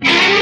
Yeah.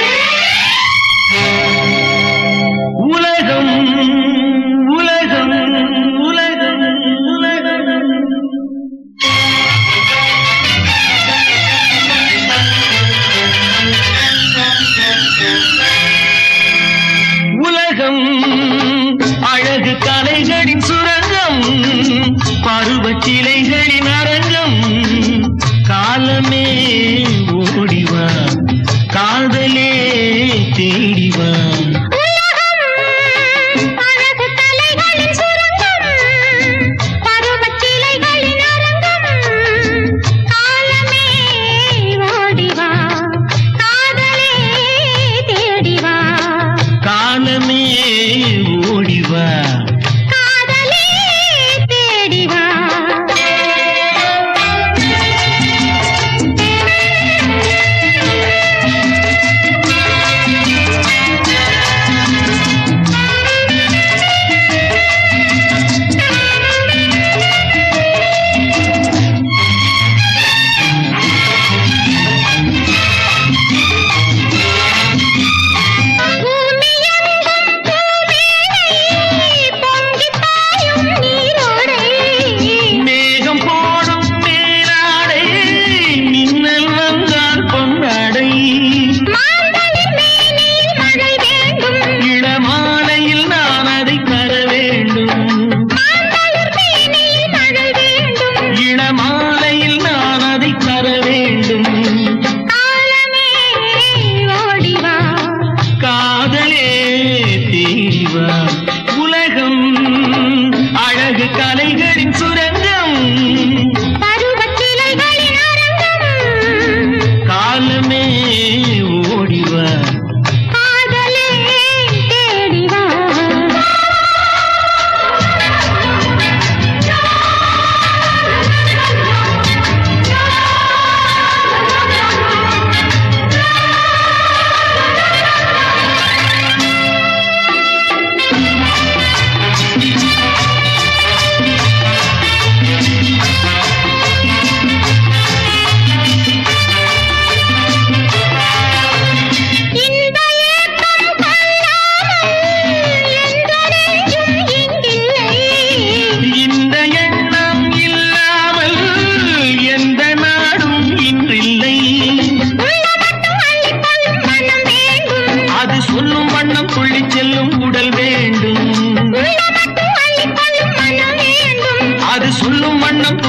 அழகு காலைகளின் சுரங்கம். அது சொல்லும் வண்ணம்